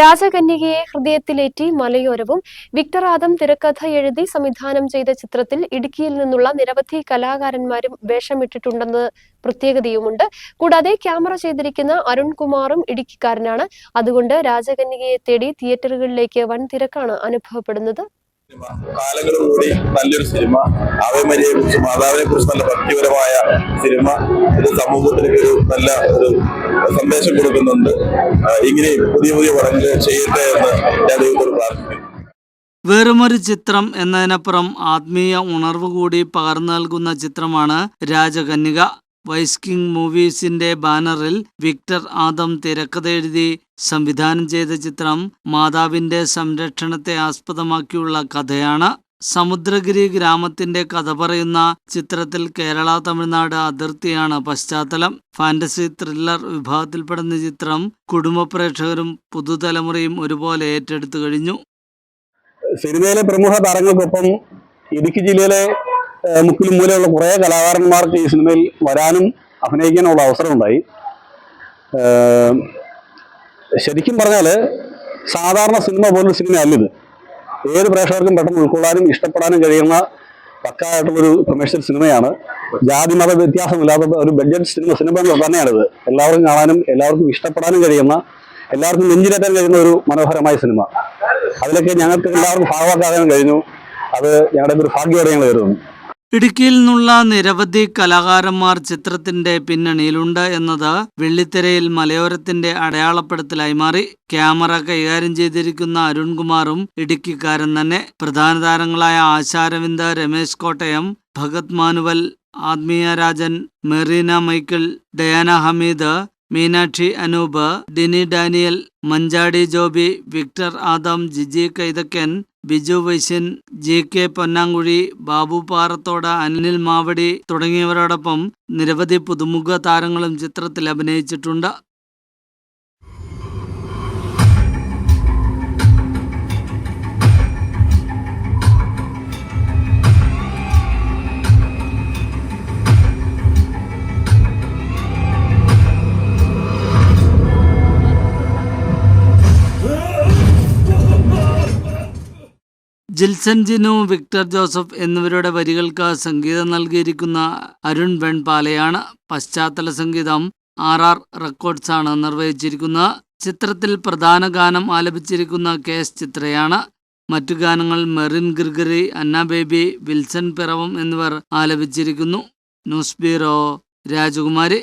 രാജകന്യകയെ ഹൃദയത്തിലേറ്റി മലയോരവും Victor Adam തിരക്കഥ എഴുതി സംവിധാനം ചെയ്ത ചിത്രത്തിൽ ഇടുക്കിയിൽ നിന്നുള്ള നിരവധി കലാകാരന്മാരും വേഷമിട്ടിട്ടുണ്ടെന്ന് പ്രത്യേകതയുമുണ്ട്. കൂടാതെ ക്യാമറ ചെയ്തിരിക്കുന്ന അരുൺകുമാറും ഇടുക്കിക്കാരനാണ്. അതുകൊണ്ട് രാജകന്യകയെ തേടി തിയേറ്ററുകളിലേക്ക് വൻ തിരക്കാണ് അനുഭവപ്പെടുന്നത്. സിനിമ നല്ലൊരു സിനിമ. ആവേമരിയെ കുറിച്ച് മാതാവിനെ കുറിച്ച് നല്ല ഭക്തിപരമായ സിനിമ. ഇത് സമൂഹത്തിലേക്ക് ഒരു നല്ല ഒരു സന്ദേശം കൊടുക്കുന്നുണ്ട്. ഇങ്ങനെയും ഇങ്ങനെ പുതിയ പുതിയ പടങ്ങൾ ചെയ്യട്ടെ എന്ന് ഞാൻ ദൈവത്തോട് പ്രാർത്ഥിക്കുന്നു. വെറുമൊരു ചിത്രം എന്നതിനപ്പുറം ആത്മീയ ഉണർവ് കൂടി പകർന്നു നൽകുന്ന ചിത്രമാണ് രാജകന്യക. വൈസ്കിംഗ് മൂവീസിന്റെ ബാനറിൽ വിക്ടർ ആദം തിരക്കഥ എഴുതി സംവിധാനം ചെയ്ത ചിത്രം മാതാവിന്റെ സംരക്ഷണത്തെ ആസ്പദമാക്കിയുള്ള കഥയാണ്. സമുദ്രഗിരി ഗ്രാമത്തിന്റെ കഥ പറയുന്ന ചിത്രത്തിൽ കേരള തമിഴ്നാട് അതിർത്തിയാണ് പശ്ചാത്തലം. ഫാന്റസി ത്രില്ലർ വിഭാഗത്തിൽപ്പെടുന്ന ചിത്രം കുടുംബ പ്രേക്ഷകരും പുതുതലമുറയും ഒരുപോലെ ഏറ്റെടുത്തു കഴിഞ്ഞു. സിനിമയിലെ പ്രമുഖ താരങ്ങൾക്കൊപ്പം ഇടുക്കി ജില്ലയിലെ മുക്കിലും മൂലയുള്ള കുറേ കലാകാരന്മാർക്ക് ഈ സിനിമയിൽ വരാനും അഭിനയിക്കാനുള്ള അവസരമുണ്ടായി. ശരിക്കും പറഞ്ഞാൽ സാധാരണ സിനിമ പോലുള്ള സിനിമയല്ലിത് ഏത് പ്രേക്ഷകർക്കും പെട്ടെന്ന് ഉൾക്കൊള്ളാനും ഇഷ്ടപ്പെടാനും കഴിയുന്ന പക്കായിട്ടുള്ളൊരു കൊമേഴ്ഷ്യൽ സിനിമയാണ്. ജാതി മത വ്യത്യാസമില്ലാത്ത ഒരു ബഡ്ജറ്റ് സിനിമ സിനിമ തന്നെയാണിത്. എല്ലാവർക്കും കാണാനും എല്ലാവർക്കും ഇഷ്ടപ്പെടാനും കഴിയുന്ന എല്ലാവർക്കും നെഞ്ചിലേറ്റാൻ കഴിയുന്ന ഒരു മനോഹരമായ സിനിമ. അതിലൊക്കെ ഞങ്ങൾക്ക് എല്ലാവർക്കും ഭാഗമാക്കാൻ കഴിഞ്ഞു. അത് ഞങ്ങളുടെ ഒരു ഭാഗ്യമായിട്ട് ഞങ്ങൾ കരുതുന്നു. ഇടുക്കിയിൽ നിന്നുള്ള നിരവധി കലാകാരന്മാർ ചിത്രത്തിന്റെ പിന്നണിയിലുണ്ട് എന്നത് വെള്ളിത്തിരയിൽ മലയോരത്തിന്റെ അടയാളപ്പെടുത്തലായി മാറി. ക്യാമറ കൈകാര്യം ചെയ്തിരിക്കുന്ന അരുൺകുമാറും ഇടുക്കിക്കാരൻ തന്നെ. പ്രധാന താരങ്ങളായ Asha Aravind Ramesh Kottayam Bhagath Manuel Athmiya Rajan Merina Michael Diana Hameed Meenakshi Anoop Dini Daniel Manjadi Joby Victor Adam Jiji Kaithakkan Biju വൈശ്യൻ G K Ponnamkuzhi Babu Parathodu Anil Mavadi തുടങ്ങിയവരോടൊപ്പം നിരവധി പുതുമുഖ താരങ്ങളും ചിത്രത്തിൽ അഭിനയിച്ചിട്ടുണ്ട്. ജിൽസൺ ജിനു വിക്ടർ ജോസഫ് എന്നിവരുടെ വരികൾക്ക് സംഗീതം നൽകിയിരിക്കുന്ന അരുൺ വെൺപാലയാണ്. പശ്ചാത്തല സംഗീതം ആർ ആർ റെക്കോർഡ്സാണ് നിർവഹിച്ചിരിക്കുന്നത് ചിത്രത്തിൽ പ്രധാന ഗാനം ആലപിച്ചിരിക്കുന്ന കെ എസ് ചിത്രയാണ്. മറ്റു ഗാനങ്ങൾ മെറിൻ ഗിർഗറി അന്ന ബേബി വിൽസൺ പിറവം എന്നിവർ ആലപിച്ചിരിക്കുന്നു. ന്യൂസ് ബ്യൂറോ രാജകുമാരി.